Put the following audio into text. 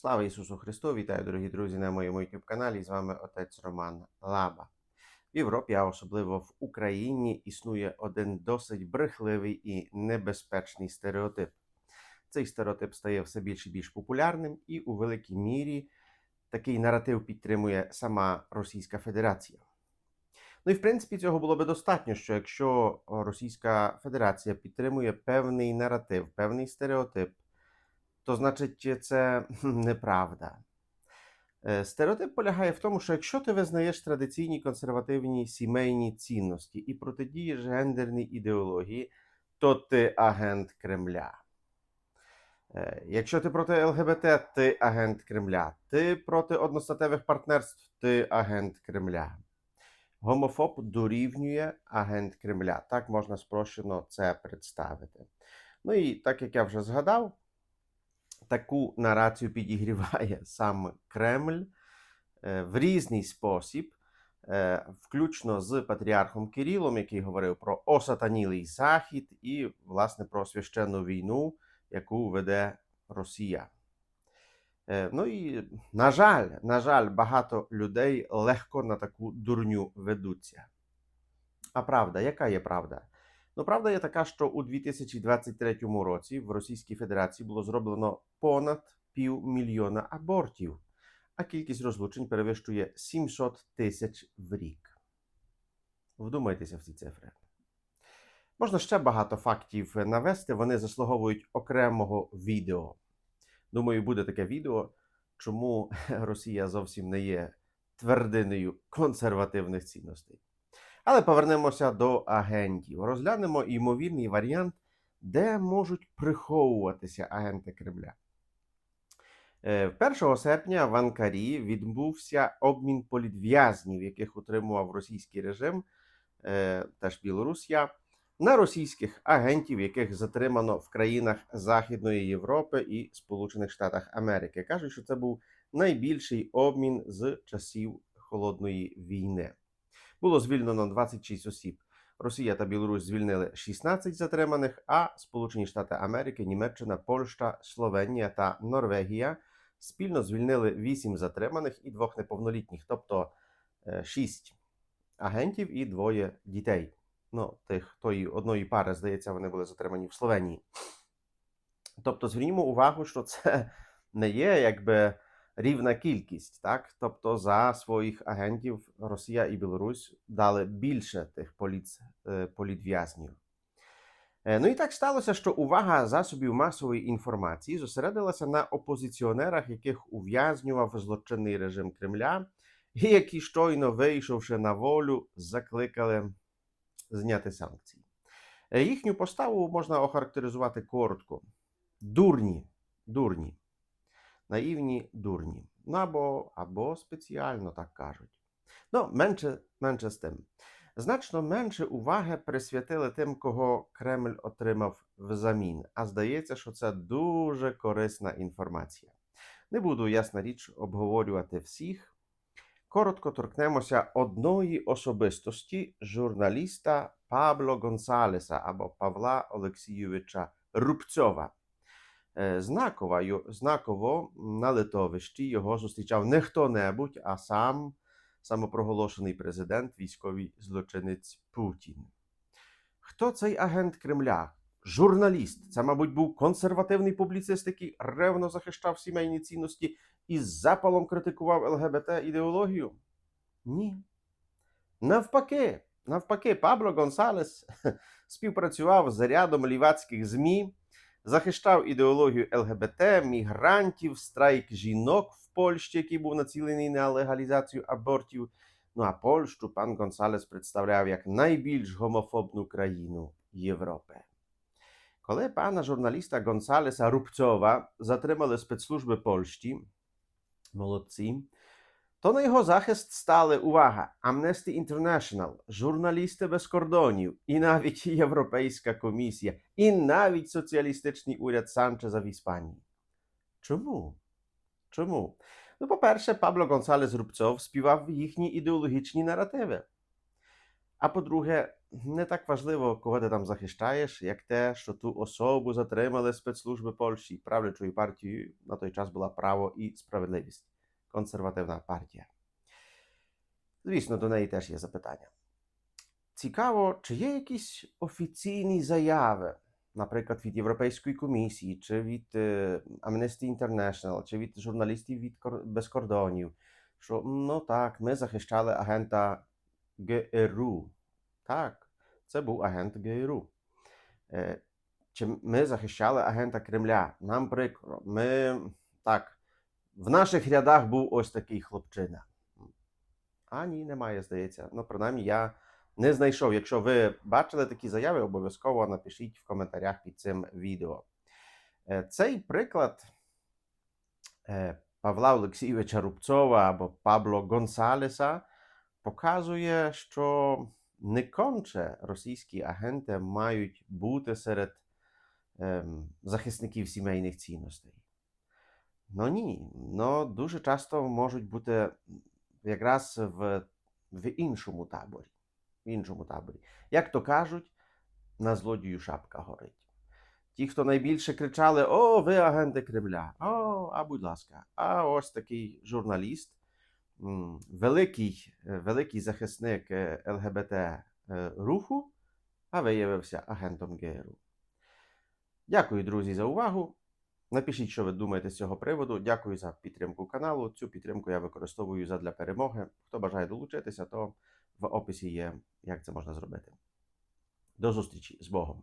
Слава Ісусу Христу! Вітаю, дорогі друзі, на моєму youtube каналі. З вами отець Роман Лаба. В Європі, а особливо в Україні, існує один досить брехливий і небезпечний стереотип. Цей стереотип стає все більш і більш популярним, і у великій мірі такий наратив підтримує сама Російська Федерація. Ну і в принципі цього було би достатньо, що якщо Російська Федерація підтримує певний наратив, певний стереотип, то значить це неправда. Е, Стереотип полягає в тому, що якщо ти визнаєш традиційні консервативні сімейні цінності і протидієш гендерній ідеології, то ти агент Кремля. Е, Якщо ти проти ЛГБТ, ти агент Кремля. Ти проти одностатевих партнерств, ти агент Кремля. Гомофоб дорівнює агент Кремля. Так можна спрощено це представити. Ну і так як я вже згадав, таку нарацію підігріває сам Кремль е, в різний спосіб, е, включно з патріархом Кирилом, який говорив про осатанілий Захід і, власне, про священну війну, яку веде Росія. Е, Ну і, на жаль, на жаль, багато людей легко на таку дурню ведуться. А правда, яка є правда? Ну, правда є така, що у 2023 році в Російській Федерації було зроблено понад півмільйона абортів, а кількість розлучень перевищує 700 тисяч в рік. Вдумайтеся в ці цифри. Можна ще багато фактів навести, вони заслуговують окремого відео. Думаю, буде таке відео, чому Росія зовсім не є твердиною консервативних цінностей. Але повернемося до агентів. Розглянемо ймовірний варіант, де можуть приховуватися агенти Кремля. Е, 1 серпня в Анкарі відбувся обмін політв'язнів, яких утримував російський режим, е, теж Білорусія, на російських агентів, яких затримано в країнах Західної Європи і Сполучених Штатах Америки. Кажуть, що це був найбільший обмін з часів Холодної війни. Було звільнено 26 осіб. Росія та Білорусь звільнили 16 затриманих, а Сполучені Штати Америки, Німеччина, Польща, Словенія та Норвегія спільно звільнили 8 затриманих і двох неповнолітніх, тобто 6 агентів і двоє дітей. Ну, тих тої одної пари, здається, вони були затримані в Словенії. Тобто, звернімо увагу, що це не є якби рівна кількість, так? Тобто за своїх агентів Росія і Білорусь дали більше тих політ, е, політв'язнів. Е, Ну і так сталося, що увага засобів масової інформації зосередилася на опозиціонерах, яких ув'язнював злочинний режим Кремля, і які, щойно вийшовши на волю, закликали зняти санкції. Е, Їхню поставу можна охарактеризувати коротко: дурні, дурні наївні дурні. Ну або, або спеціально так кажуть. Ну, менше, менше з тим. Значно менше уваги присвятили тим, кого Кремль отримав взамін. А здається, що це дуже корисна інформація. Не буду, ясна річ, обговорювати всіх. Коротко торкнемося одної особистості журналіста Пабло Гонсалеса або Павла Олексійовича Рубцьова. Е, Знакова, знаково на литовищі його зустрічав не хто-небудь, а сам самопроголошений президент, військовий злочинець Путін. Хто цей агент Кремля? Журналіст. Це, мабуть, був консервативний публіцист, який ревно захищав сімейні цінності і з запалом критикував ЛГБТ ідеологію? Ні. Навпаки, навпаки, Пабло Гонсалес співпрацював з рядом лівацьких ЗМІ, захищав ідеологію ЛГБТ, мігрантів, страйк жінок в Польщі, який був націлений на легалізацію абортів. Ну а Польщу пан Гонсалес представляв як найбільш гомофобну країну Європи. Коли пана журналіста Гонсалеса Рубцова затримали спецслужби Польщі, молодці, то на його захист стали увага Amnesty International, журналісти без кордонів, і навіть Європейська комісія, і навіть соціалістичний уряд Санчеза в Іспанії. Чому? Чому? Ну, по-перше, Пабло Гонсалес Рубцов співав їхні ідеологічні наративи. А по-друге, не так важливо, кого ти там захищаєш, як те, що ту особу затримали спецслужби Польщі. Правлячою партією на той час була право і справедливість. Консервативна партія. Звісно, до неї теж є запитання. Цікаво, чи є якісь офіційні заяви, наприклад, від Європейської комісії, чи від е, Amnesty International, чи від журналістів від без кордонів, що ну так, ми захищали агента ГРУ. Так, це був агент ГРУ. Е, Чи ми захищали агента Кремля? Нам прикро. Ми так, в наших рядах був ось такий хлопчина. А ні, немає, здається. Ну, принаймні, я не знайшов. Якщо ви бачили такі заяви, обов'язково напишіть в коментарях під цим відео. Е, Цей приклад е, Павла Олексійовича Рубцова або Пабло Гонсалеса показує, що не конче російські агенти мають бути серед ем, захисників сімейних цінностей. Ну ні, ну дуже часто можуть бути якраз в, в іншому таборі. В іншому таборі. Як то кажуть, на злодію шапка горить. Ті, хто найбільше кричали: О, ви агенти Кремля! О, а будь ласка, а ось такий журналіст, великий, е, великий захисник е, ЛГБТ е, руху, а виявився агентом ГРУ. Дякую, друзі, за увагу. Напишіть, що ви думаєте з цього приводу. Дякую за підтримку каналу. Цю підтримку я використовую задля перемоги. Хто бажає долучитися, то в описі є, як це можна зробити. До зустрічі з Богом!